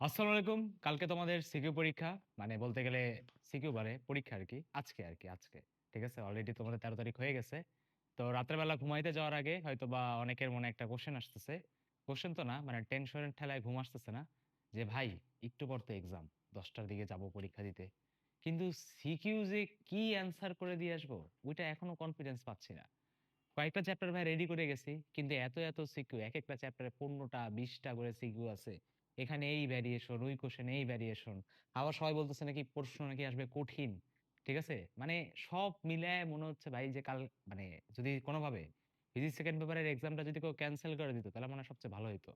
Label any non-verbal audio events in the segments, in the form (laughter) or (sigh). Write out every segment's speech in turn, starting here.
আসসালামু আলাইকুম। কালকে তোমাদের সিকিউ পরীক্ষা। মানে বলতে গেলে সিকিউ বলে পরীক্ষা আরকি। আজকে আরকি আজকে। ঠিক আছে? অলরেডি তোমাদের ১৩ তারিখ হয়ে গেছে। তো রাতের বেলা ঘুমাইতে যাওয়ার আগে হয়তোবা অনেকের মনে একটা কোয়েশ্চেন আসতেছে। কোয়েশ্চেন তো না মানে টেনশনের ঠেলায় ঘুম আসতেছে না। যে ভাই একটু পর তো এক্সাম। ১০ টার দিকে যাব পরীক্ষা দিতে। কিন্তু সিকিউ যে কি অ্যান্সার করে দিয়ে আসব ওইটা এখনও কনফিডেন্স পাচ্ছি না। কয়েকটা চ্যাপ্টার ভাই রেডি করে গেছি। কিন্তু এত, এত সিকিউ একেকটা চ্যাপ্টারে ১৫ টা ২০ টা করে সিকিউ আছে। এখানে এই ভ্যারিয়েশন, ওই কোয়েশ্চেন এই ভ্যারিয়েশন। আবার সবাই বলতেছে নাকি প্রশ্ন নাকি আসবে কঠিন। ঠিক আছে? মানে সব মিলায় মনে হচ্ছে ভাই যে কাল মানে যদি কোনোভাবে ফিজিক্স সেকেন্ড পেপারের এক্সামটা যদি কেউ ক্যানসেল করে দিত তাহলে মনে হয় সবচেয়ে ভালো হইতো।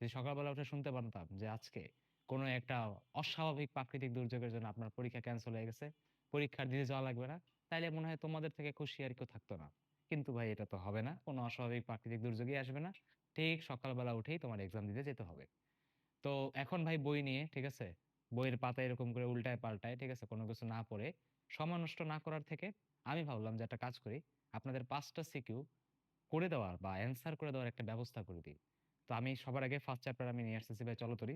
যদি সকালবেলা উঠে শুনতে পারতাম যে আজকে কোনো একটা অস্বাভাবিক প্রাকৃতিক দুর্যোগের জন্য আপনার পরীক্ষা ক্যানসেল হয়ে গেছে। পরীক্ষা দিতে যাওয়া লাগবে না। তাইলে মনে হয় তোমাদের থেকে খুশি আর কেউ থাকতো না। কিন্তু ভাই এটা তো হবে না। কোনো অস্বাভাবিক প্রাকৃতিক দুর্যোগই আসবে না। ঠিক সকালবেলা উঠেই তোমার এক্সাম দিতে যেতে হবে। তো এখন ভাই বই নিয়ে, ঠিক আছে? বইয়ের পাতা এরকম করে উল্টায় পাল্টায়, ঠিক আছে? কোনো কিছু না পড়ে, সময় নষ্ট না করার থেকে আমি ভাবলাম যে একটা কাজ করি। আপনাদের ৫ টা সিকিউ করে দেওয়ার বা অ্যান্সার করে দেওয়ার একটা ব্যবস্থা করে দিই। তো আমি সবার আগে ফার্স্ট চ্যাপ্টার আমি নিয়ে আসতেছি ভাই চলো তরি।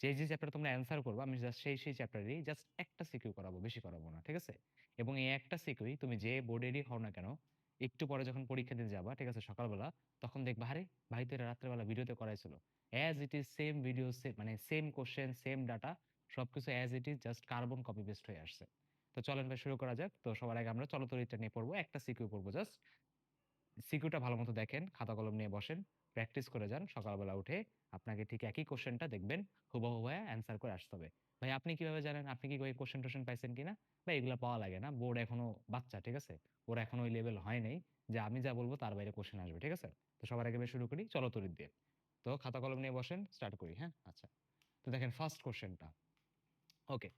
যে, যে চ্যাপ্টার তোমরা অ্যান্সার করবা আমি জাস্ট সেই, সেই চ্যাপ্টারেরই জাস্ট একটা সিকিউ করাবো, বেশি করাবো না। ঠিক আছে? এবং এই একটা সিকিউই তুমি যে বোর্ডেরই হও না কেন, একটু পরে যখন পরীক্ষা দিতে যাবা, ঠিক আছে? সকালবেলা, তখন দেখবা আরে ভাই তো এটা রাত্রেবেলা ভিডিওতে করাইছিল। As it is same video মানে সেম কোয়েশ্চেন, সেম ডাটা সবকিছু as it is just carbon copy paste হয়ে আসছে। তো চলেন ভাই শুরু করা যাক। তো সবার আগে আমরা চলতরিটা নিয়ে পড়ব। একটা সিকিউ পড়ব জাস্ট। সিকিউটা ভালোমতো দেখেন, খাতা কলম নিয়ে বসেন, প্র্যাকটিস করে যান। সকালবেলা উঠে আপনাকে ঠিক একই কোয়েশ্চেনটা দেখবেন হুবহু হয়ে অ্যান্সার করে আসতে হবে। ভাই আপনি কীভাবে জানেন? আপনি কি ওই কোয়েশ্চেন-টোয়েশ্চেন পাইছেন কিনা? ভাই এগুলা পাওয়া লাগে না। বোর্ড এখনও বাচ্চা, ঠিক আছে? ওর এখনও ওই লেভেল হয় নাই যে আমি যা বলব তার বাইরে কোশ্চেন আসবে। ঠিক আছে? তো সবার আগে শুরু করি চলতরিত দিয়ে। তো খাতা কলম নিয়ে বসেন, স্টার্ট করি, হ্যাঁ? আচ্ছা। তো দেখেন ফার্স্ট কোয়েশ্চেনটা। ওকে।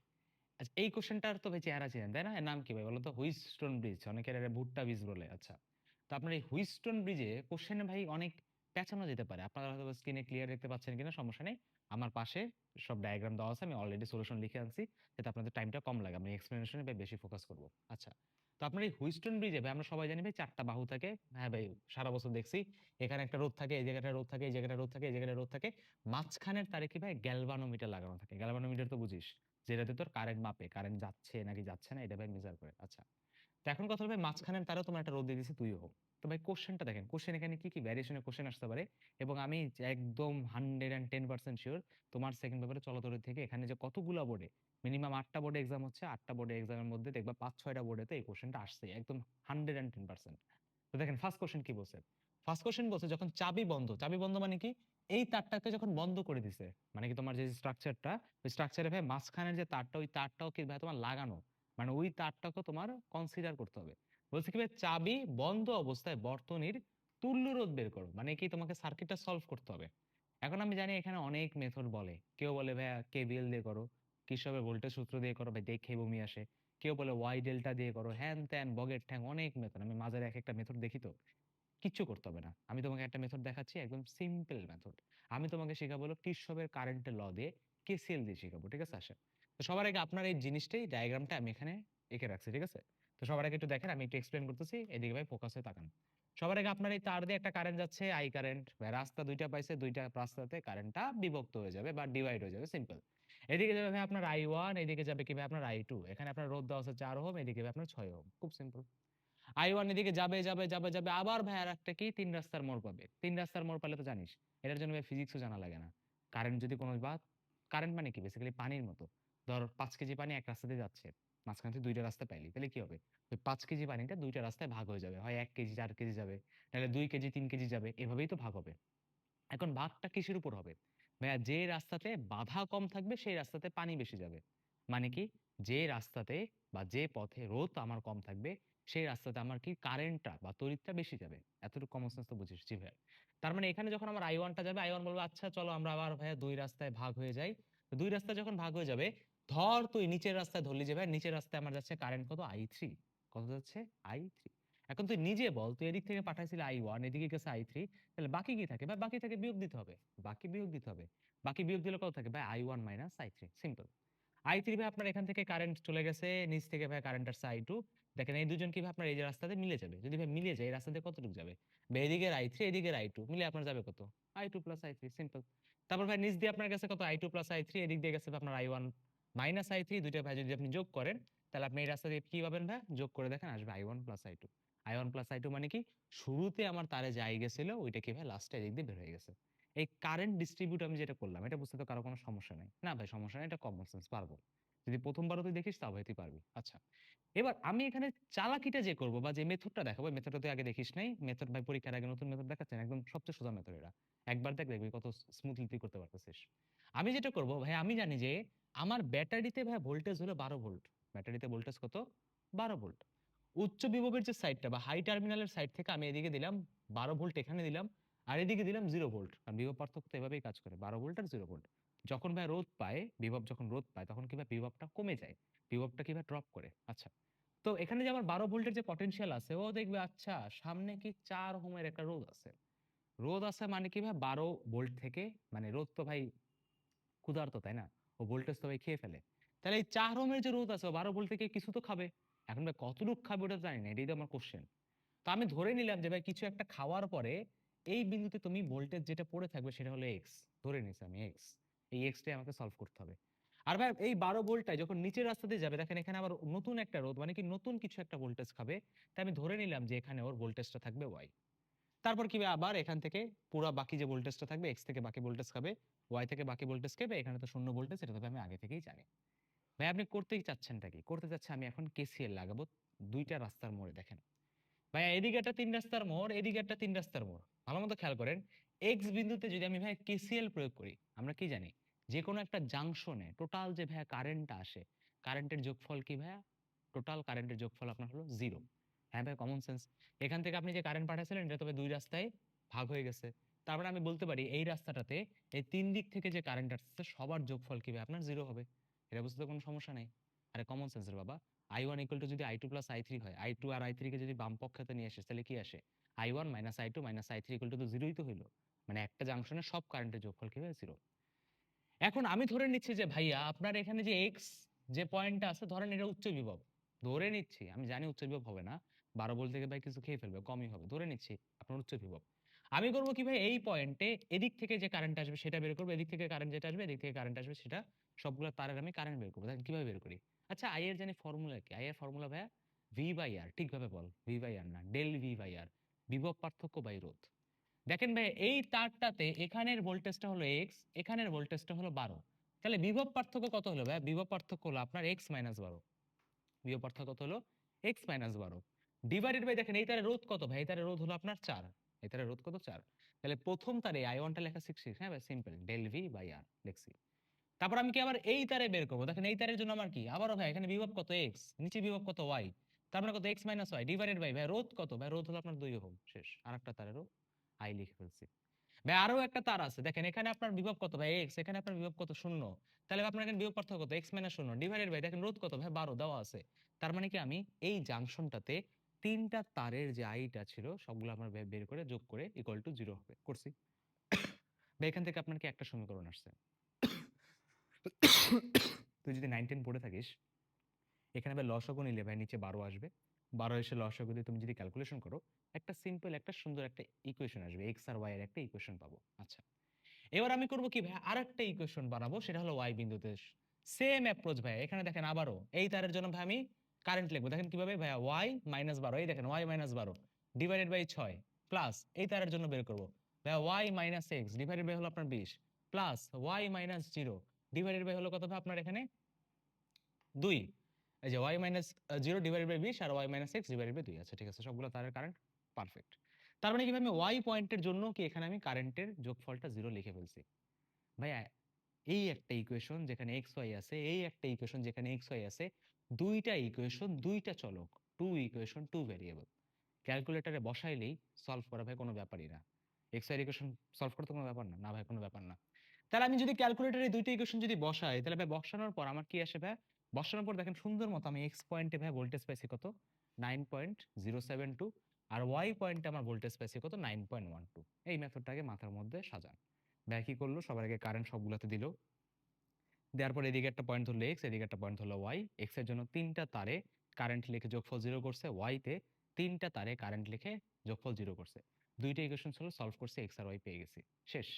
আচ্ছা এই কোয়েশ্চেনটার তো ভাই চেহারা চিনেন, তাই না? এর নাম কি ভাই বলো তো? Wheatstone bridge. অনেকে এটারে ভুট্টা ব্রিজ বলে। আচ্ছা। তো আপনার এই হুইটস্টোন ব্রিজে কোয়েশ্চেনে ভাই অনেক পেঁচানো যেতে পারে। আপনারা হয়তো স্ক্রিনে ক্লিয়ার দেখতে পাচ্ছেন কিনা সমস্যা নেই। আমার পাশে সব ডায়াগ্রাম দেওয়া আছে। আমি অলরেডি সলিউশন লিখে আনছি। যাতে আপনাদের টাইমটা কম লাগে। আমি এক্সপ্লেনেশন বেশি ফোকাস করব। আচ্ছা। তো আপনার এই হুইস্টন ব্রিজে ভাই আমরা সবাই জানি ভাই চারটা বাহু থাকে। হ্যাঁ ভাই সারা বছর দেখছি। এখানে একটা রোদ থাকে, এই জায়গাটা রোদ থাকে, এই জায়গাটা রোদ থাকে, এই জায়গাটা রোদ থাকে। মাঝখানের তারে কি ভাই গ্যালভানোমিটার লাগানো থাকে। গ্যালভানোমিটার তো বুঝিস? যেটাতে তোর কারেন্ট মাপে। কারেন্ট যাচ্ছে নাকি যাচ্ছে না এটা ভাই মেজার করে। আচ্ছা। তো এখন কথা ভাই মাঝখানের তারেও তোমার একটা রোদ দিয়ে দিছে তুইও। তো ভাই কোয়েশ্চেনটা দেখেন। কোয়েশ্চেন এখানে কি, কি ভ্যারিয়েশন এর কোয়েশ্চেন আসতে পারে এবং আমি একদম 110% সিউর তোমার সেকেন্ড পেপারে চলতরি থেকে এখানে যে কতগুলা বোর্ডে মিনিমাম ৮ টা বোর্ডে এক্সাম হচ্ছে। ৮ টা বোর্ডে এক্সামের মধ্যে দেখবা ৫-৬ টা বোর্ডেতে এই কোয়েশ্চেনটা আসছেই। একদম 110% তো দেখেন ফার্স্ট কোশ্চেন কি বলছে? ফার্স্ট কোয়েশ্চেন বলছে যখন চাবি বন্ধ, চাবি বন্ধ মানে কি? এই তারটাকে যখন বন্ধ করে দিছে, মানে কি তোমার যে স্ট্রাকচারটা, ওই স্ট্রাকচারে ভাই মাঝখানের যে তারটা, ওই তারটাও কি ভাই তোমার লাগানো। মানে ওই তারটাকেও তোমার কনসিডার করতে হবে। বলছে কি চাবি বন্ধ অবস্থায় বর্তনীর তুল্য রোধ বের করো। মানে কি তোমাকে সার্কিটটা সলভ করতে হবে। এখন আমি জানি এখানে অনেক মেথড বলে। কেউ বলে ভাইয়া কেভিএল দিয়ে করো, কির্শফের ভোল্টেজ সূত্র দিয়ে করো ভাই দেখে বমি আসে। কেউ বলে ওয়াই ডেল্টা দিয়ে করো, হ্যান-ত্যান বগের ঠ্যাং অনেক মেথড। আমি মাঝের একেকটা মেথড দেখি তো। কিচ্ছু করতে হবে না। আমি তোমাকে একটা মেথড দেখাচ্ছি একদম সিম্পল মেথড। আমি তোমাকে শেখাবো কির্শফের কারেন্টের ল দিয়ে কেসিএল দিয়ে শেখাবো ঠিক আছে? আসেন। তো সবার আগে আপনার এই জিনিসটাই ডায়াগ্রামটা আমি এখানে এঁকে রাখছি। ঠিক আছে? তো সবার আগে একটু দেখেন আমি একটু এক্সপ্লেইন করতেছি। এদিকে ভাই ফোকাস হয়ে তাকান। সবার আগে আপনার এই তার দিয়ে একটা কারেন্ট যাচ্ছে আই কারেন্ট। রাস্তা ২ টা পাইছে ২ টা রাস্তাতে কারেন্টটা বিভক্ত হয়ে যাবে বা ডিভাইড হয়ে যাবে সিম্পল। এদিকে যাবে ভাই আপনার I1 এদিকে যাবে কি ভাই আপনার I2 এখানে আপনার রোধ দেওয়া আছে ৪ ওহম এদিকে ভাই আপনার ৬ ওহম। খুব সিম্পল। I1 এদিকে যাবে, যাবে, যাবে, যাবে আবার ভাই আরেকটা কি তিন রাস্তার মোড় পাবে। তিন রাস্তার মোড় পালে তো জানিস। এটার জন্য ভাই ফিজিক্সও জানা লাগে না। কারেন্ট যদি কোনো বা কারেন্ট মানে কি বেসিক্যালি পানির মতো। ধর ৫ কেজি পানি এক রাস্তা দিয়ে যাচ্ছে। মাঝখান থেকে ২ টা রাস্তা পাইলি। তাহলে কি হবে? ওই ৫ কেজি পানিটা ২ টা রাস্তায় ভাগ হয়ে যাবে। হয় ১ কেজি ৪ কেজি যাবে। নাহলে ২ কেজি ৩ কেজি যাবে। এভাবেই তো ভাগ হবে। এখন ভাগটা কিসের উপর হবে? ভাইয়া যে রাস্তাতে বাধা কম থাকবে সেই রাস্তাতে পানি বেশি যাবে। মানে কি? যে রাস্তাতে বা যে পথে রোদ আমার কম থাকবে সেই রাস্তাতে আমার কি কারেন্টটা বা তড়িৎটা বেশি যাবে। এতটুকু কমন সেন্স তো বুঝিস? জি ভাইয়া। তার মানে এখানে যখন আমার I1 টা যাবে I1 বলবে আচ্ছা চলো আমরা আবার ভাইয়া দুই রাস্তায় ভাগ হয়ে যাই। তো ২ রাস্তায় যখন ভাগ হয়ে যাবে, ধর তুই নিচের রাস্তায় ধরলি যে ভাই নিচের রাস্তায় আমার যাচ্ছে কারেন্ট কত? I3 কত যাচ্ছে? I3 এখন তুই নিজে বল তুই এদিক থেকে পাঠাইছিলি I1 এদিকে গেছে I3 তাহলে বাকি কি থাকে? ভাই বাকি থেকে বিয়োগ দিতে হবে। বাকি বিয়োগ দিতে হবে। বাকি বিয়োগ দিলে কত থাকে? ভাই I1 minus I3 simple. I3 ভাই আপনার এখান থেকে কারেন্ট চলে গেছে, নিচ থেকে ভাই কারেন্ট আসছে আই টু দেখেন এই দুজন কি ভাই আপনার এই যে রাস্তাতে মিলে যাবে। যদি ভাই মিলে যায় এই রাস্তা দিয়ে কতটুকু যাবে? ভাই এদিকের I3 এদিকের আই টু মিলে আপনার যাবে কত? I2 plus I three simple. তারপর ভাই নিচ দিয়ে আপনার কাছে কত I two plus I three এদিক দিয়ে গেছে আপনার I one minus I three দুইটা ভাই যদি আপনি যোগ করেন, তাহলে আপনি এই রাস্তা দিয়ে কি পাবেন ভাই? যোগ করে দেখেন আসবে I one plus I two I one plus I two মানে কি? শুরুতে আমার তারে যাই গেছিল ওইটা কি ভাই? লাস্টে এদিক দিয়ে বের হয়ে গেছে। এই কারেন্ট ডিস্ট্রিবিউট আমি যেটা করলাম, এটা বুঝতে তো কারও কোনো সমস্যা নেই। না ভাই, সমস্যা নেই, এটা কমন সেন্স পারব। যদি প্রথমবারও তুই দেখিস ভাই তুই পারবি। আচ্ছা। এবার আমি এখানে চালাকিটা যে করব বা যে মেথডটা দেখাবো মেথডটা তুই আগে দেখিস নাই। মেথড ভাই পরীক্ষার আগে নতুন মেথড দেখাচ্ছেন একদম সবচেয়ে সোজা মেথড এটা একবার দেখ দেখবি কত স্মুথলি তুই করতে পারতেছিস। আমি যেটা করব ভাই আমি জানি যে আমার ব্যাটারিতে ভাই ভোল্টেজ হলো বারো ভোল্ট ব্যাটারিতে ভোল্টেজ কত? বারো ভোল্ট উচ্চ বিভবের যে সাইডটা বা হাই টার্মিনালের সাইড থেকে আমি এদিকে দিলাম বারো ভোল্ট এখানে দিলাম আর এদিকে দিলাম জিরো ভোল্ট কারণ বিভব পার্থক্য তো এভাবেই কাজ করে বারো ভোল্ট আর জিরো ভোল্ট যখন ভাই রোধ পায়, বিভব যখন রোধ পায়, তখন কি ভাই বিভবটা কমে যায়? বিভবটা কি ভাই ড্রপ করে? আচ্ছা। তো এখানে যে আমার বারো ভোল্টের যে পটেনশিয়াল আছে, ও দেখবে আচ্ছা সামনে কি চার ওহমের একটা রোধ আছে। রোধ আছে মানে কি ভাই? বারো ভোল্ট থেকে মানে রোধ তো ভাই ক্ষুধার্ত, তাই না? ও ভোল্টেজ তো ভাই খেয়ে ফেলে। তাহলে এই চার হোমের যে রোদ আছে, ও বারো ভোল্ট থেকে কিছু তো খাবে। এখন ভাই কতটুকু খাবে ওটা জানি না, এটাই তো আমার কোশ্চেন তো আমি ধরে নিলাম যে ভাই কিছু একটা খাওয়ার পরে, এই বিন্দুতে তুমি ভোল্টেজ যেটা পড়ে থাকবে, সেটা হলো এক্স ধরে নিছি আমি এক্স এই এক্সটাই আমাকে সলভ করতে হবে। আর ভাই, এই বারো ভোল্টটাই যখন নিচের রাস্তা দিয়ে যাবে, দেখেন এখানে আবার নতুন একটা রোধ মানে কি নতুন কিছু একটা ভোল্টেজ খাবে। তাই আমি ধরে নিলাম যে এখানে ওর ভোল্টেজটা থাকবে ওয়াই তারপর কি আবার এখান থেকে পুরো বাকি যে ভোল্টেজটা থাকবে এক্স থেকে বাকি ভোল্টেজ খাবে ওয়াই থেকে বাকি ভোল্টেজ খাবে, এখানে তো শূন্য ভোল্টেজ এটা তো আমি আগে থেকেই জানি। ভাই, আপনি করতেই চাচ্ছেনটা কি? করতে চাচ্ছে, আমি এখন কেসিএল লাগাবো, দুইটা রাস্তার মোড়ে, দেখেন। ভাই, এদিকে একটা তিন রাস্তার মোড়, এদিকে একটা তিন রাস্তার মোড়। ভালো মতো খেয়াল করেন এক্স বিন্দুতে যদি আমি ভাই কেসিএল প্রয়োগ করি, আমরা কি জানি? যে কোনো একটা জাংশনে টোটাল যে ভাইয়া কারেন্টটা আসে কারেন্টের যোগফল কি ভাইয়া? টোটাল কারেন্টের যোগফল আপনার হলো জিরো হ্যাঁ ভাই কমন সেন্স এখান থেকে আপনি যে কারেন্ট পাঠাচ্ছিলেন এটা তবে দুই রাস্তায় ভাগ হয়ে গেছে। তারপরে আমি বলতে পারি, এই রাস্তাটাতে এই তিন দিক থেকে যে কারেন্ট আসছে, সবার যোগফল কি ভাই আপনার জিরো হবে। এটা বুঝতে কোনো সমস্যা নেই। আরে কমন সেন্সের বাবা। আই ওয়ান ইকুয়াল টু যদি I two plus I three হয় আই টু আর আই থ্রিকে যদি বাম পক্ষতে নিয়ে আসে তাহলে কি আসে? I one minus I two minus I three equal to তো জিরোই তো হইল। মানে একটা জাংশনে সব কারেন্টের যোগফল কি হয় জিরো এখন আমি ধরে নিচ্ছি যে ভাইয়া আপনার এখানে যে এক্স যে পয়েন্টটা আছে, ধরেন এটা উচ্চ বিভব। ধরে নিচ্ছি, আমি জানি উচ্চ বিভব হবে না, বারো বল থেকে ভাই কিছু খেয়ে ফেলবে, কমই হবে। ধরে নিচ্ছি আপনার উচ্চ বিভব। আমি করব কি ভাই, এই পয়েন্টে এদিক থেকে যে কারেন্ট আসবে সেটা বের করব, এদিক থেকে কারেন্ট যেটা আসবে, এদিক থেকে কারেন্ট আসবে, সেটা সবগুলো তারের আমি কারেন্ট বের করব। দেখেন কীভাবে বের করি? আচ্ছা আই এর জানি ফর্মুলা কি? আই এর ফর্মুলা ভাইয়া ভি বাই আর ঠিকভাবে বল। ভি বাই আর না ডেল ভি বাই আর বিভব পার্থক্য বাই রোধ। দেখেন ভাই, এই তারটাতে এখানের ভোল্টেজটা হলো এক্স এখানের ভোল্টেজটা হলো বারো। তাহলে বিভব পার্থক্য কত হলো ভাই? বিভব পার্থক্য হলো আপনার এক্স মাইনাস বারো। বিভব পার্থক্য কত হলো? এক্স মাইনাস বারো। ডিভাইডেড বাই দেখেন, এই তারের রোধ কত ভাই? এই তারের রোধ হলো আপনার চার। এই তারের রোধ কত? চার। তাহলে প্রথম তারে আই ওয়ানটা লেখা সিক্স সিক্স হ্যাঁ ভাই? Simple del V by R লিখছি তারপর আমি কি আবার এই তারে বের করব? দেখেন, এই তারের জন্য আমার কি? আবারও ভাই, এখানে বিভব কত এক্স নিচে বিভব কত ওয়াই তার মানে কত X minus Y divided by ভাই, রোধ কত? ভাই, রোধ হলো আপনার দুই ওহম, শেষ। আর একটা তারেরও আই লিখে ফেলছি। ভাই, আরও একটা তার আছে। দেখেন, এখানে আপনার বিভব কত? ভাই এক্স এখানে আপনার বিভব কত? শূন্য। তাহলে আপনার এখানে বিভব পার্থক্য কত? এক্স মাইনাস শূন্য। ডিভাইডেড বাই দেখেন, রোধ কত? ভাই, বারো দেওয়া আছে। তার মানে কি, আমি এই জাংশনটাতে তিনটা তারের যে আইটা ছিল, সবগুলো আমার বের করে, যোগ করে ইকুয়াল টু জিরো হবে। করছি। (coughs) ভাই, এখান থেকে আপনার কি একটা সমীকরণ আসছে? (coughs) তুই যদি নাইনটিন পড়ে থাকিস, এখানে ভাই লসগু নিলে ভাই, নিচে বারো আসবে। বারো এসে লসগু দিয়ে তুমি যদি ক্যালকুলেশন করো, একটা সিম্পল একটা সুন্দর একটা ইকুয়েশন আসবে এক্স আর ওয়াই এর একটা ইকুয়েশন পাবো। আচ্ছা এবার আমি করব কি ভাই আর একটা ইকুয়েশন বানাবো, সেটা হলো ওয়াই বিন্দুতে। সেম অ্যাপ্রোচ ভাই এখানে দেখেন আবারও, এই তারের জন্য ভাই আমি কারেন্ট লিখব। দেখেন কীভাবে ভাইয়া? ওয়াই মাইনাস বারো, এই দেখেন ওয়াই মাইনাস বারো ডিভাইডেড বাই ছয় প্লাস এই তারের জন্য বের করব। ভাইয়া Y minus X divided by হলো আপনার বিশ plus Y minus zero divided by হলো কত ভাই আপনার এখানে? দুই। এই যে Y minus zero divided by বিশ আর Y minus X divided by দুই আচ্ছা ঠিক আছে? সবগুলো তারের কারেন্ট পারফেক্ট তার মানে কি আমি ওয়াই পয়েন্টের জন্য কি এখানে আমি কারেন্টের যোগফলটা জিরো লিখে ফেলছি? ভাইয়া, এই একটা ইকুয়েশন যেখানে এক্স ওয়াই আছে, এই একটা ইকুয়েশন যেখানে এক্স ওয়াই আছে, দুইটা ইকুয়েশন দুইটা চলক টু ইকুয়েশন টু ভেরিয়েবল ক্যালকুলেটরে বসাইলেই সলভ করা ভাই কোনো ব্যাপারই না। এক্স ওয়াই ইকুয়েশন সলভ করতে কোনো ব্যাপার না না ভাই কোনো ব্যাপার না। তাহলে আমি যদি ক্যালকুলেটরে দুইটা ইকুয়েশন যদি বসাই, তাহলে ভাই বসানোর পর আমার কি আসে ভাই? বসানোর পর দেখেন সুন্দর মতো আমি এক্স পয়েন্টে ভাই ভোল্টেজ পাইছি কত? Nine point zero seven two আর ওয়াই পয়েন্টে আমার ভোল্টেজ পাইছি কত? নাইন পয়েন্ট ওয়ান টু এই মেথডটাকে মাথার মধ্যে সাজান। ভাই কি করল? সবার আগে কারেন্ট সবগুলোতে দিল। দেওয়ার পর এদিকে একটা পয়েন্ট ধরলো এক্স এদিকে একটা পয়েন্ট ধরলো ওয়াই এক্সের জন্য তিনটা তারে কারেন্ট লিখে যোগফল জিরো করছে। ওয়াইতে তিনটা তারে কারেন্ট লিখে যোগফল জিরো করছে। দুইটা ইকুয়েশন ছিল সলভ করছে এক্স আর ওয়াই পেয়ে গেছি। শেষ।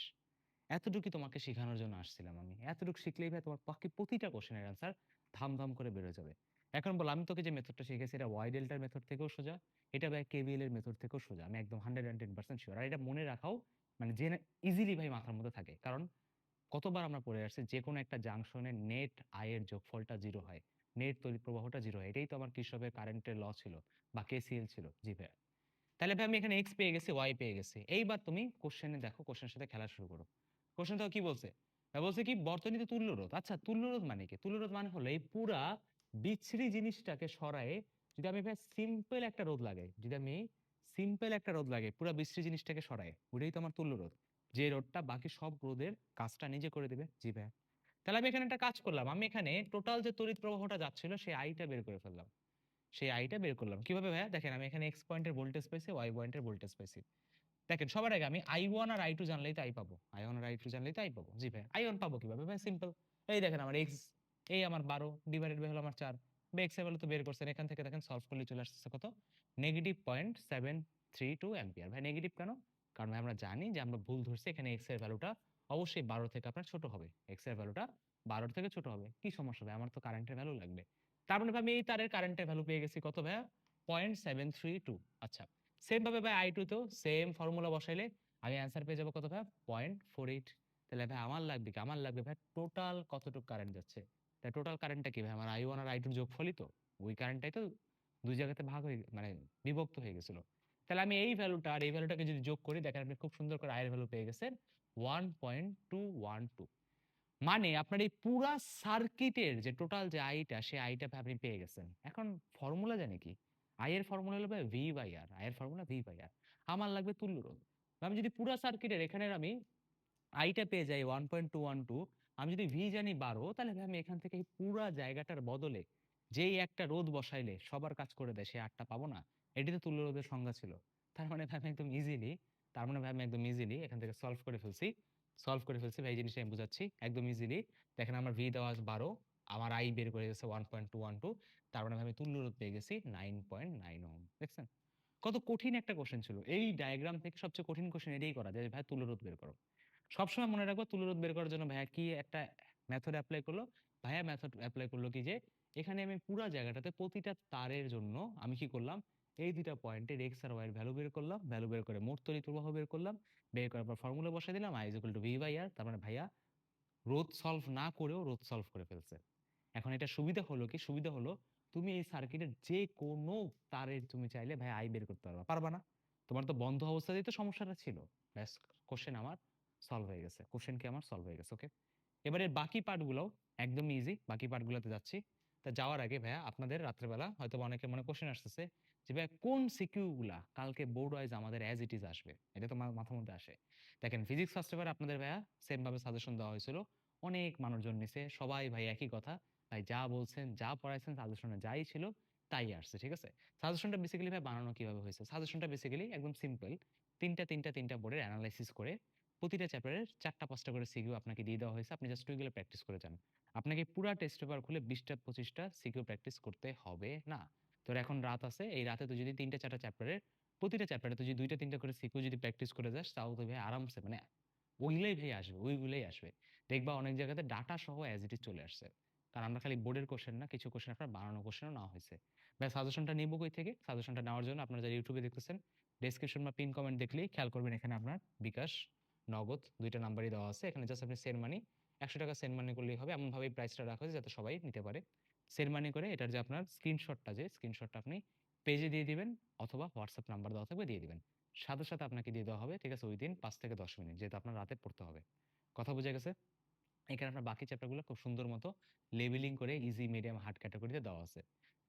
এতটুকুই তোমাকে শেখানোর জন্য আসছিলাম আমি। এতটুকু শিখলেই ভাই তোমার বাকি প্রতিটা কোশ্চেনের অ্যান্সার ধাম ধাম করে বেরো যাবে। এখন বল, আমি তোকে যে মেথডটা শিখেছি এটা ওয়াই ডেল্টার মেথড থেকেও সোজা, এটা ভাই কেবিএল এর মেথড থেকেও সোজা, আমি একদম হান্ড্রেড অ্যান্ড পার্সেন্ট শিওর আর এটা মনে রাখাও মানে জেনে ইজিলি ভাই মাথার মধ্যে থাকে। কারণ কতবার আমরা পড়ে আসছি যে কোনো একটা জাংশনে নেট আয়ের যোগফলটা জিরো হয় নেট তড়িৎ প্রবাহটা জিরো হয়, এটাই তো আমার কৃষকের কারেন্টের ল ছিল, বা কেসিএল ছিল, জি ভাই তাহলে ভাই আমি এখানে এক্স পেয়ে গেছি ওয়াই পেয়ে গেছি। এইবার তুমি কোশ্চেনে দেখো কোশ্চেনের সাথে খেলা শুরু করো। কোশ্চেন তো কি বলছে? বলছে কি, বর্তনীতে তুল্যরোধ। আচ্ছা তুল্যরোধ মানে কি? তুল্যরোধ মানে হলো এই পুরা বিচ্ছিরি জিনিসটাকে সরায়ে যদি আমি ভাই সিম্পল একটা রোধ লাগাই, যদি আমি সিম্পল একটা রোধ লাগাই, পুরা বিচ্ছিরি জিনিসটাকে সরায় ওটাই তো আমার তুল্যরোধ। যে রোধটা বাকি সব রোধের কাজটা নিজে করে দেবে, জি ভাই। তাহলে আমি এখানে একটা কাজ করলাম, আমি এখানে টোটাল যে তড়িৎ প্রবাহটা যাচ্ছিল, সেই আইটা বের করে ফেললাম। সেই আইটা বের করলাম। কীভাবে ভাইয়া? দেখেন, আমি এখানে এক্স পয়েন্টের ভোল্টেজ পাইছি ওয়াই পয়েন্টের ভোল্টেজ পাইছি দেখেন, সবার আগে আমি আই ওয়ান আর আই টু জানলেই তো আই পাবো। আই ওয়ান আর আই টু জানলেই তো আই পাবো। জি ভাই আই ওয়ান পাবো কীভাবে? ভাই সিম্পল এই দেখেন আমার এক্স এই আমার বারো ডিভাইডেড বাই হলো আমার চার। বা এক্স ভ্যালু তো বের করছেন, এখান থেকে দেখেন সলভ করলে চলে আসছে কত? Negative point seven three two ampere ভাই নেগেটিভ কেন? কারণ ভাই আমরা জানি যে আমরা ভুল ধরছি, এখানে এক্সের ভ্যালুটা অবশ্যই বারো থেকে আপনার ছোট হবে। এক্সের ভ্যালুটা বারোর থেকে ছোট হবে। কি সমস্যা ভাই? আমার তো কারেন্টের ভ্যালু লাগবে। তার মানে ভাই আমি এই তারের কারেন্টের ভ্যালু পেয়ে গেছি কত ভাইয়া? পয়েন্ট সেভেন থ্রি টু আচ্ছা সেম ভাবে ভাই আই টু তেও সেম ফর্মুলা বসাইলে আমি অ্যান্সার পেয়ে যাব কত ভাই? পয়েন্ট ফোর এইট তাহলে ভাই আমার লাগবে কি? আমার লাগবে ভাই টোটাল কতটুকু কারেন্ট যাচ্ছে? তাই টোটাল কারেন্টটা কি ভাই? আমার আই ওয়ান আর আই টুর যোগফলই তো। ওই কারেন্টটাই তো দুই জায়গাতে ভাগ হয়ে মানে বিভক্ত হয়ে গেছিল। তাহলে আমি এই ভ্যালুটা আর এই ভ্যালুটাকে যদি যোগ করি, দেখেন আপনি খুব সুন্দর করে আয়ের ভ্যালু পেয়ে গেছেন। One point two one two মানে আপনার এই পুরা সার্কিটের যে টোটাল যে আইটা সে আইটা আপনি পেয়ে গেছেন। এখন ফর্মুলা জানি কি? আই এর ফর্মুলা হলো ভি বাই আর আই এর ফর্মুলা ভি বাই আর আমার লাগবে তুল্য রোধ। আমি যদি পুরা সার্কিটের এখানে আমি আইটা পেয়ে যাই one point two one two আমি যদি ভি জানি বারো, তাহলে আমি এখান থেকে পুরা জায়গাটার বদলে যেই একটা রোধ বসাইলে সবার কাজ করে দেয়, সে আটটা পাবো না। এটি তো তুল্য রোধের সংজ্ঞা ছিল। তার মানে ভাই আমি একদম ইজিলি তার মানে ভাই আমি একদম ইজিলি এখান থেকে সলভ করে ফেলছি। সলভ করে ফেলছি, ভাই জিনিসটা আমি বুঝাচ্ছি। একদম ইজিলি দেখেন আমার ভি দেওয়া বারো আমার আই বের করে গেছে one point two one two তার মানে আমি তুল্য রোধ পেয়ে গেছি নাইন পয়েন্ট নাইন ওম দেখছেন? কত কঠিন একটা কোশ্চেন ছিল। এই ডায়াগ্রাম থেকে সবচেয়ে কঠিন কোশ্চেন এটাই করা যায় ভাই তুল্য রোধ বের করো। সবসময় মনে রাখব তুল্য রোধ বের করার জন্য ভাইয়া কি একটা মেথড অ্যাপ্লাই করল? ভাইয়া মেথড অ্যাপ্লাই করল কি যে, এখানে আমি পুরো জায়গাটাতে প্রতিটা তারের জন্য আমি কি করলাম? এই দুইটা পয়েন্টের এক্স আর ওয়াই এর ভ্যালু বের করলাম ভ্যালু বের করে মোট তড়িৎ প্রবাহ বের করলাম, বের করার পর ফর্মুলা বসাই দিলাম I equal to V by R তার মানে ভাইয়া রোধ সলভ না করেও রোধ সলভ করে ফেলছে। এখন এটা সুবিধা হলো কি? সুবিধা হলো তুমি এই সার্কিটের যে কোনো তারের তুমি চাইলে ভাই আই বের করতে পারবা। পারবা না? তোমার তো বন্ধ অবস্থাতেই তো সমস্যাটা ছিল। ব্যাস কোশ্চেন আমার সলভ হয়ে গেছে। কোশ্চেন কি আমার? সলভ হয়ে গেছে ওকে এবারে বাকি পার্টগুলো একদম ইজি বাকি পার্টগুলোতে যাচ্ছি। তা যাওয়ার আগে ভাইয়া আপনাদের রাত্রেবেলা হয়তো অনেকে মনে কোশ্চেন আসতেছে যে ভাই কোন সিকিউ গুলা কালকে বোর্ড ওয়াইজ আমাদের অ্যাজ ইট ইজ আসবে? এটা তো মাথার মধ্যে আসে। দেখেন ফিজিক্স ফার্স্ট পেপার আপনাদের ভাইয়া সেম ভাবে সাজেশন দেওয়া হয়েছিল। অনেক মানুষজন নিছে, সবাই ভাই একই কথা। ভাই যা বলছেন, যা পড়াইছেন সাজেশনে যাই ছিল, তাই আসছে, ঠিক আছে? সাজেশনটা বেসিক্যালি ভাই বানানো কীভাবে হয়েছে? সাজেশনটা বেসিক্যালি একদম সিম্পল তিনটা তিনটা তিনটা বোর্ডের অ্যানালাইসিস করে প্রতিটা চ্যাপ্টারের চারটা, পাঁচটা করে সিকিউ আপনাকে দিয়ে দেওয়া হয়েছে। আপনি জাস্ট ওইগুলো প্র্যাকটিস করে যান। আপনাকে পুরা টেস্ট পেপার খুলে বিশটা, পঁচিশটা সিকিউ প্র্যাকটিস করতে হবে, না? তোর এখন রাত আছে, এই রাতে তুই যদি তিনটা, চারটা চ্যাপ্টারের প্রতিটা চ্যাপ্টারে তুই যদি দুইটা, তিনটা করে সিকিউ যদি প্র্যাকটিস করে যাস, তাও তুই ভাই আরামসে মানে ওইগুলোই ভাই আসবে, ওইগুলোই আসবে। দেখবা অনেক জায়গাতে ডাটা সহ অ্যাজ ইট ইজ চলে আসছে। কারণ আমরা খালি বোর্ডের কোশ্চেন না, কিছু কোশ্চেন আপনার বানানো কোশ্চেনও নেওয়া হয়েছে। ভাই সাজেশনটা নিবো কই থেকে? সাজেশনটা নেওয়ার জন্য আপনারা যারা ইউটিউবে দেখতেছেন ডেসক্রিপশন বা পিন কমেন্ট দেখলেই খেয়াল করবেন এখানে আপনার বিকাশ, নগদ দুইটা নাম্বারই দেওয়া আছে। এখানে জাস্ট আপনি সেন্ড মানি একশো টাকা সেন্ড মানি করলেই হবে। এমনভাবে প্রাইসটা রাখা হয়েছে যাতে সবাই নিতে পারে। সেন্ড মানি করে এটার যে আপনার স্ক্রিনশটটা যে স্ক্রিনশটটা আপনি পেজে দিয়ে দিবেন অথবা হোয়াটসঅ্যাপ নাম্বার দেওয়া থাকবে, দিয়ে দিবেন। সাথে সাথে আপনাকে দিয়ে দেওয়া হবে, ঠিক আছে ওই দিন পাঁচ থেকে দশ মিনিট, যেহেতু আপনার রাতে পড়তে হবে। কথা বুঝে গেছে? এখানে আপনার বাকি চ্যাপ্টারগুলো খুব সুন্দর মতো লেবেলিং করে ইজি মিডিয়াম হার্ড ক্যাটাগরিতে দেওয়া আছে।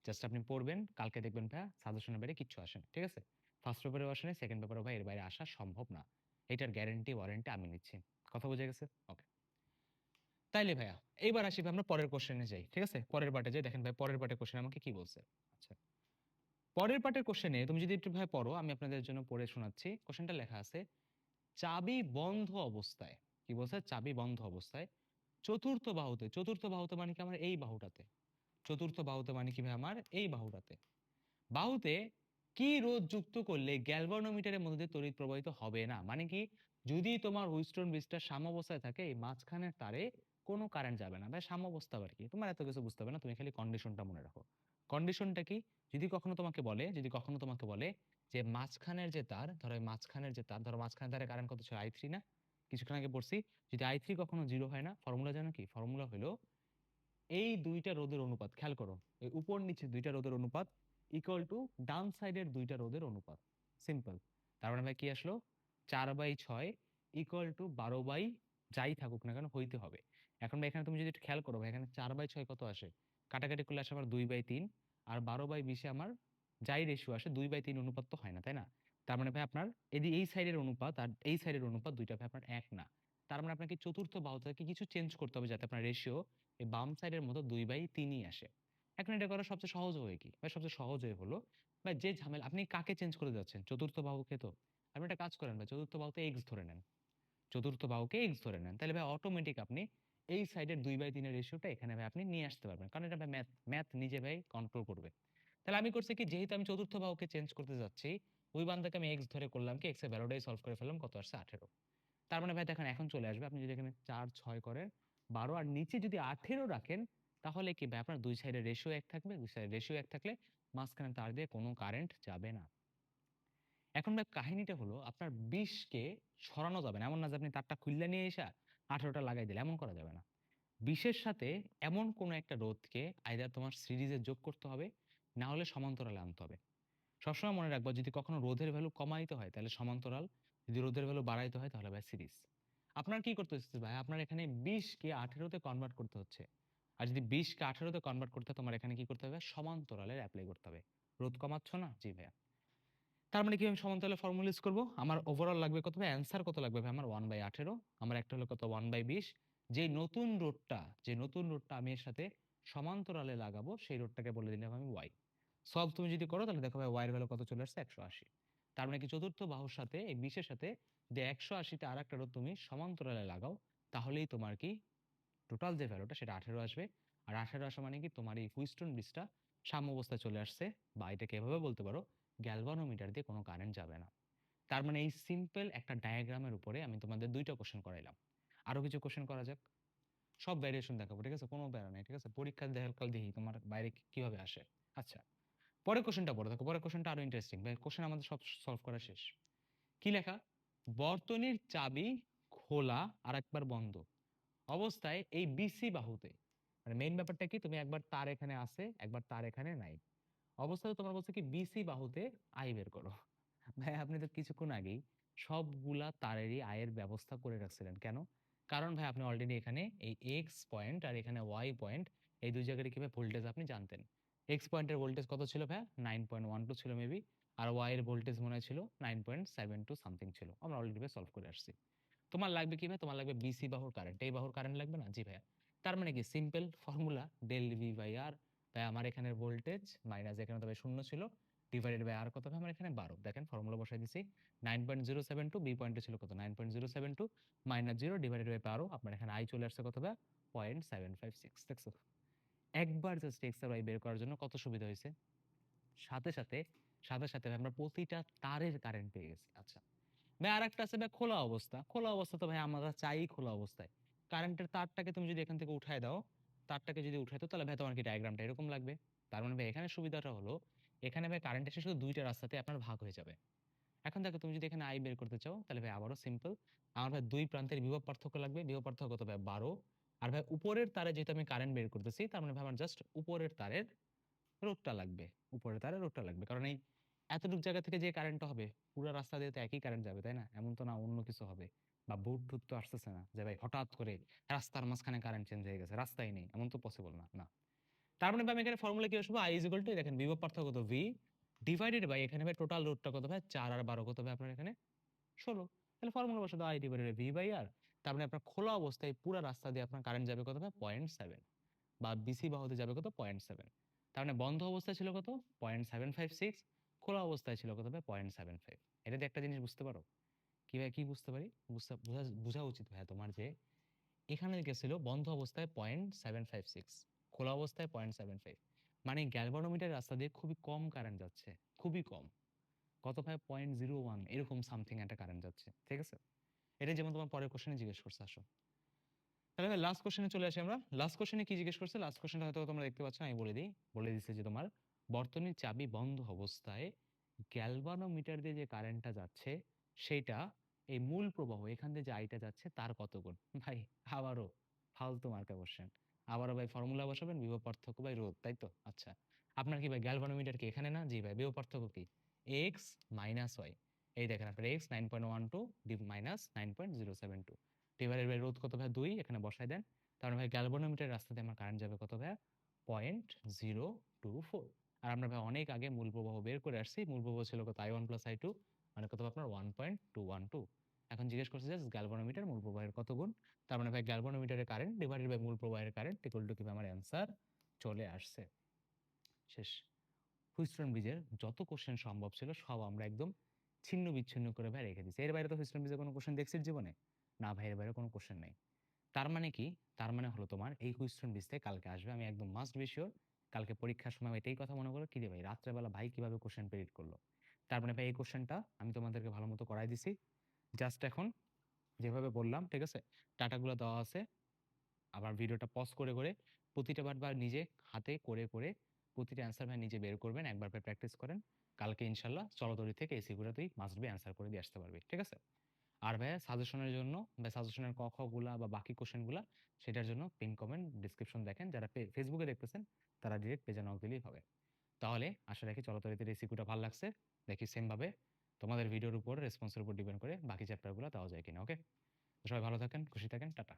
জাস্ট আপনি পড়বেন, কালকে দেখবেন ভাই সাজেশনের বাইরে কিচ্ছু আসে না, ঠিক আছে? ফার্স্ট পেপারেও আসে না সেকেন্ড পেপারও ভাই এর বাইরে আসা সম্ভব না। এটার গ্যারেন্টি ওয়ারেন্টি আমি নিচ্ছি। কথা বুঝে গেছে? ওকে তাইলে ভাইয়া, এইবার আসি আমরা পরের কোশ্চেনে যাই, ঠিক আছে? পরের পার্টে যাই, দেখেন ভাই পরের পার্টের কোশ্চেন আমাকে কি বলছে? আচ্ছা। পরের পার্টের কোশ্চেনে তুমি যদি একটু ভাই পড়ো, আমি আপনাদের জন্য পড়ে শোনাচ্ছি। কোশ্চেনটা লেখা আছে, চাবি বন্ধ অবস্থায়। কি বলছে? চাবি বন্ধ অবস্থায়। চতুর্থ বাহুতে চতুর্থ বাহুতে মানে কি আমার এই বাহুটাতে? চতুর্থ বাহুতে মানে কি আমার এই বাহুটাতে? বাহুতে কি রোধ যুক্ত করলে গ্যালভানোমিটারের মধ্যে তড়িৎ প্রবাহিত হবে না? মানে কি যদি তোমার হুইস্টন ব্রিজটা সাম্যাবস্থায় থাকে, এই মাঝখানের তারে কোনো কারেন্ট যাবে না। ভাই সাম্যাবস্থা আবার কি? তোমার এত কিছু বুঝতে হবে না, তুমি খালি কন্ডিশনটা মনে রাখো। কন্ডিশনটা কি? যদি কখনো তোমাকে বলে, যদি কখনো তোমাকে বলে যে মাঝখানের যে তার, ধরো মাঝখানের যে তার, ধরো মাঝখানের তারে কারেন্ট কত ছিল? আই থ্রি না? কিছুক্ষণ আগে পড়ছি, যদি আই থ্রি কখনো জিরো হয় না ফর্মুলা জানো কি? ফর্মুলা হলো এই দুইটা রোদের অনুপাত, খেয়াল করো, এই উপর নিচে দুইটা রোদের অনুপাত ইকুয়াল টু ডান সাইডের দুইটা রোদের অনুপাত। সিম্পল তার মানে ভাই কি আসলো? চার বাই ছয় ইকুয়াল টু বারো বাই যাই থাকুক না কেন, হইতে হবে। এখন ভাই এখানে তুমি যদি একটু খেয়াল করো, ভাই এখানে চার বাই ছয় কত আসে? কাটাকাটি করলে আসে আমার দুই বাই তিন, আর বারো বাই বিশে আমার যাই রেশিও আসে, দুই বাই তিন অনুপাত তো হয় না, তাই না? তার মানে ভাই আপনার এদি, এই সাইডের অনুপাত আর এই সাইডের অনুপাত দুইটা ভাই আপনার এক না। তার মানে আপনাকে চতুর্থ বাহুটাকে কিছু চেঞ্জ করতে হবে যাতে আপনার রেশিও এই বাম সাইডের মতো দুই বাই তিনই আসে। এখন এটা করা সবচেয়ে সহজ হয়ে কি? ভাই সবচেয়ে সহজ হয়ে হলো, ভাই যে ঝামেলা, আপনি কাকে চেঞ্জ করে যাচ্ছেন? চতুর্থ বাহুকে তো। আপনি একটা কাজ করেন ভাই, চতুর্থ বাহুতে এক্স ধরে নেন। চতুর্থ বাহুকে এক্স ধরে নেন। তাহলে ভাই অটোমেটিক আপনি এই সাইডের দুই বাই তিনের রেশিওটা এখানে ভাই আপনি নিয়ে আসতে পারবেন। কারণ এটা ভাই ম্যাথ ম্যাথ নিজে ভাই কন্ট্রোল করবে। তাহলে আমি করছি কি? যেহেতু আমি চতুর্থ বাহুকে চেঞ্জ করতে যাচ্ছি, ওই বান্দাকে আমি এক্স ধরে করলাম কি? এক্সের ভ্যালুটাই সলভ করে ফেললাম, কত আসছে? আঠেরো। তার মানে ভাই দেখেন, এখন চলে আসবে। আপনি যদি এখানে চার, ছয় করেন, বারো, আর নিচে যদি আঠেরো রাখেন, তাহলে কি ভাই আপনার দুই সাইডের রেশিও এক থাকবে? দুই সাইডের রেশিও এক থাকলে মাঝখানে তার দিয়ে কোনো কারেন্ট যাবে না। এখন ভাই কাহিনীটা হলো, আপনার বিশকে সরানো যাবে না। এমন না যে আপনি তারটা খুললে নিয়ে এসে আঠেরোটা লাগাই দিলে, এমন করা যাবে না। বিশের সাথে এমন কোনো একটা রোধকে আইদার তোমার সিরিজে যোগ করতে হবে না হলে সমান্তরালে আনতে হবে। সবসময় মনে রাখব, যদি কখনো রোধের ভ্যালু কমাইতে হয়, তাহলে সমান্তরাল। যদি রোধের ভ্যালু বাড়াইতে হয়, তাহলে ভাই সিরিজ আপনার কি করতে হচ্ছে ভাই? আপনার এখানে বিশকে আঠেরোতে কনভার্ট করতে হচ্ছে। আর যদি বিশকে আঠেরোতে কনভার্ট করতে তোমার এখানে কি করতে হবে? সমান্তরালের অ্যাপ্লাই করতে হবে। রোধ কমাচ্ছ না? জি ভাইয়া। তার মানে কি আমি সমান্তরালে ফর্মুলা ইউজ করব? আমার ওভারঅল লাগবে কত ভাই? অ্যান্সার কত লাগবে ভাই? আমার ওয়ান বাই আঠেরো। আমার একটা হলো কত? ওয়ান বাই বিশ। যে নতুন রোডটা যে নতুন রোডটা আমি এর সাথে সমান্তরালে লাগাবো, সেই রোডটাকে বলে দিলাম আমি ওয়াই সলভ তুমি যদি করো, তাহলে দেখো ভাই ওয়াইয়ের ভ্যালু কত চলে আসছে? একশো আশি। তার মানে কি চতুর্থ বাহুর সাথে, এই বিশের সাথে যে একশো আশিতে আর একটা রোধ তুমি সমান্তরালে লাগাও, তাহলেই তোমার কি টোটাল যে ভ্যালুটা সেটা আঠেরো আসবে। আর আঠেরো আসা মানে কি তোমার এই হুইস্টন ব্রিজটা সাম্য অবস্থায় চলে আসছে, বা এটাকে এভাবে বলতে পারো গ্যালভানোমিটার দিয়ে কোনো কারেন্ট যাবে না। তার মানে এই সিম্পল একটা ডায়াগ্রামের উপরে আমি তোমাদের দুইটা কোশ্চেন করাইলাম। আরও কিছু কোশ্চেন করা যাক। সব ভ্যারিয়েশন দেখাবো, ঠিক আছে? কোনো প্যারা নাই, ঠিক আছে? পরীক্ষা দেখার দেখি তোমার বাইরে কীভাবে আসে। আচ্ছা। পরের কোশ্চেনটা পড়ে। দেখো, পরের কোশ্চেনটা আরও ইন্টারেস্টিং কোশ্চেন আমাদের সব সলভ করা শেষ। কি লেখা? বর্তনীর চাবি খোলা আর একবার বন্ধ। অবস্থায় এই বিসি বাহুতে। মানে মেইন ব্যাপারটা কি? তুমি একবার তার এখানে আছে, একবার তার এখানে নাই। অবস্থায় তোমার বলছে কি? বিসি বাহুতে আই বের করো। ভাই, আপনি তো কিছুক্ষণ আগেই সবগুলা তারেরই আয়ের ব্যবস্থা করে রাখছিলেন। কেন? কারণ ভাই, আপনি অলরেডি এখানে এই এক্স পয়েন্ট আর এখানে ওয়াই পয়েন্ট এই দুই জায়গায় কীভাবে ভোল্টেজ আপনি জানতেন। এক্স পয়েন্টের ভোল্টেজ কত ছিল ভাই নাইন পয়েন্ট ওয়ান টু ছিল মেবি আর ওয়াই এর ভোল্টেজ মনে ছিল nine point seven two something ছিল। আমরা অলরেডি সলভ করে আসছি। তোমার লাগবে কি ভাই তোমার লাগবে বিসি বাহুর কারেন্ট এই বাহুর কারেন্ট লাগবে না? জি ভাইয়া। তার মানে কি? Simple formula del V by R ভাই আমার এখানে ভোল্টেজ মাইনাস এখানে তবে শূন্য ছিল ডিভাইডেড বাই আর কত হবে আমার এখানে বারো। দেখেন ফর্মুলা বসাই দিছি। Nine point zero seven two B পয়েন্টে ছিল কত? Nine point zero seven two minus zero divided by বারো। আপনার এখানে আই চলে আসছে কত ভাই পয়েন্ট সেভেন ফাইভ সিক্স দেখছ? একবার জাস্ট এক্স আর ওয়াই বের করার জন্য কত সুবিধা হয়েছে? সাথে সাথে সাথে সাথে আমরা প্রতিটা তারের কারেন্ট পেয়ে গেছি। আচ্ছা ভাই আর একটা আছে ভাই খোলা অবস্থা। খোলা অবস্থা তো ভাই আমরা চাই খোলা অবস্থায়। কারেন্টের তারটাকে তুমি যদি এখান থেকে উঠায় দাও, তারটাকে যদি উঠাই দাও, তাহলে ভাই তোমার কি ডায়াগ্রামটা এরকম লাগবে? তার মানে ভাই এখানে সুবিধাটা হলো, এখানে ভাই কারেন্ট এসে শুধু দুইটা রাস্তাতে আপনার ভাগ হয়ে যাবে। এখন দেখো তুমি যদি এখানে আই বের করতে চাও, তাহলে ভাই আবারও সিম্পল আমার ভাই দুই প্রান্তের বিভব পার্থক্য লাগবে। বিভব পার্থক্য কত ভাই? বারো। আর ভাই উপরের তারে যেহেতু আমি কারেন্ট বের করতেছি, তার মানে ভাই আমার জাস্ট উপরের তারের রোডটা লাগবে। উপরের তারের রোডটা লাগবে। কারণ এই এতটুকু জায়গা থেকে যে কারেন্টটা হবে, পুরো রাস্তা দিয়ে তো একই কারেন্ট যাবে, তাই না? এমন তো না অন্য কিছু হবে। বা বুট টুট তো আসতেছে না। যে ভাই হঠাৎ করে রাস্তার মাঝখানে কারেন্ট চেঞ্জ হয়ে গেছে, রাস্তাই নেই, এমন তো পসিবল না না। তার মানে আমি এখানে ফর্মুলা কি আসব আই ইজ ইকুয়াল টু দেখেন বিভব পার্থক্য কত? ভি ডিভাইডেড বাই এখানে ভাই টোটাল রোডটা কত ভাই? চার আর বারো কত ভাই আপনার এখানে? ষোলো। তাহলে ফর্মুলা বসে দাও I divided V by R তার মানে আপনার খোলা অবস্থায় পুরো রাস্তা দিয়ে আপনার কারেন্ট যাবে কত? পয়েন্ট সেভেন বা বিসি বাহুতে যাবে কত? পয়েন্ট সেভেন তার মানে বন্ধ অবস্থায় ছিল কত? পয়েন্ট সেভেন ফাইভ সিক্স খোলা অবস্থায় ছিল কত? পয়েন্ট সেভেন ফাইভ এটা একটা জিনিস বুঝতে পারো। কি ভাই, কি বুঝতে পারি? বুঝতে, বোঝা বোঝা উচিত ভাইয়া তোমার যে এখানে গেছিল বন্ধ অবস্থায় পয়েন্ট সেভেন ফাইভ সিক্স খোলা অবস্থায় পয়েন্ট সেভেন ফাইভ মানে গ্যালভানোমিটার রাস্তা দিয়ে খুবই কম কারেন্ট যাচ্ছে। খুবই কম। কত ভাই? পয়েন্ট জিরো ওয়ান এরকম সামথিং একটা কারেন্ট যাচ্ছে। ঠিক আছে? এটা যেমন তোমার পরের কোশ্চেনে জিজ্ঞেস করছে, আসো। তাহলে লাস্ট কোশ্চেনে চলে আসি আমরা। লাস্ট কোশ্চেনে কি জিজ্ঞেস করছে? লাস্ট কোশ্চেনটা হয়তো তোমরা দেখতে পাচ্ছ, আমি বলে দিই। বলে দিচ্ছে যে তোমার, বর্তনীর চাবি বন্ধ অবস্থায় গ্যালভানোমিটার দিয়ে যে কারেন্টটা যাচ্ছে, সেটা এই মূল প্রবাহ, এখান দিয়ে যে আইটা যাচ্ছে, তার কত গুণ? ভাই, আবারও ফালতু মার্কা কোশ্চেন আবারও ভাই ফর্মুলা বসাবেন বিভব পার্থক্য বাই রোধ তাই তো? আচ্ছা। আপনার কি ভাই গ্যালভানোমিটার কি এখানে না? জি ভাই বিভব পার্থক্য কি? এক্স মাইনাস ওয়াই এই দেখেন আপনার X nine point one two D minus nine point zero seven two divided by রোধ কত ভাই দুই, এখানে বসাই দেন। তার ভাই গ্যালভানোমিটার রাস্তাতে আমার কারেন্ট যাবে কত ভাই পয়েন্ট জিরো টু ফোর আর আমরা ভাই অনেক আগে মূল প্রবাহ বের করে আসছি। মূল প্রবাহ ছিল কত? I one plus I two মানে কত আপনার? One point two one two এখন জিজ্ঞেস করছে যে গ্যালভানোমিটার মূল প্রবাহের কত গুণ? তার মানে ভাই গ্যালভানোমিটারের কারেন্ট ডিভাইডেড বাই মূল প্রবাহের কারেন্ট ইকুয়াল টু কি আমার অ্যান্সার চলে আসছে। শেষ। হুইস্টন ব্রিজের যত কোশ্চেন সম্ভব ছিল, সব আমরা একদম ছিন্ন বিচ্ছিন্ন করে ভাই রেখে দিচ্ছি এর বাইরে তো হুইস্টন ব্রিজের কোনো কোশ্চেন দেখছিস জীবনে? না ভাই, এর বাইরে কোনো কোশ্চেন নেই। তার মানে কি? তার মানে হলো তোমার এই হুইস্টন থেকে কালকে আসবে। আমি একদম মাস্ট বি শিওর কালকে পরীক্ষার সময় এটাই কথা মনে করো কি রে ভাই, রাত্রেবেলা ভাই কীভাবে কোশ্চেন প্রেডিক্ট করল? তার মানে ভাই এই কোশ্চেনটা আমি তোমাদেরকে ভালো মতো করাই দিছি। জাস্ট এখন যেভাবে বললাম, ঠিক আছে? টাটাগুলো দেওয়া আছে। আবার ভিডিওটা পজ করে করে প্রতিটা বার বার নিজে হাতে করে করে প্রতিটা অ্যান্সার ভাই নিজে বের করবেন, একবার প্র্যাকটিস করেন। কালকে ইনশাল্লাহ চলতরি থেকে এসিগুলো তুই মাস্ট বি অ্যান্সার করে দিয়ে আসতে পারবি, ঠিক আছে? আর ভাইয়া সাজেশনের জন্য বা সাজেশনের ক খ বা বাকি কোশ্চেনগুলা সেটার জন্য পিন কমেন্ট ডিসক্রিপশন দেখেন, যারা ফেসবুকে দেখতেছেন তারা ডিরেক্ট পেজে নক দিলেই হবে। তাহলে আশা রাখি চলতরিতে রেসিপিটা ভালো লাগছে, দেখি সেম ভাবে তোমাদের ভিডিওর উপর রেসপন্সের উপর ডিপেন্ড করে বাকি চ্যাপ্টারগুলো দেওয়া যায় কিনা ওকে সবাই ভালো থাকেন, খুশি থাকেন, টাটা।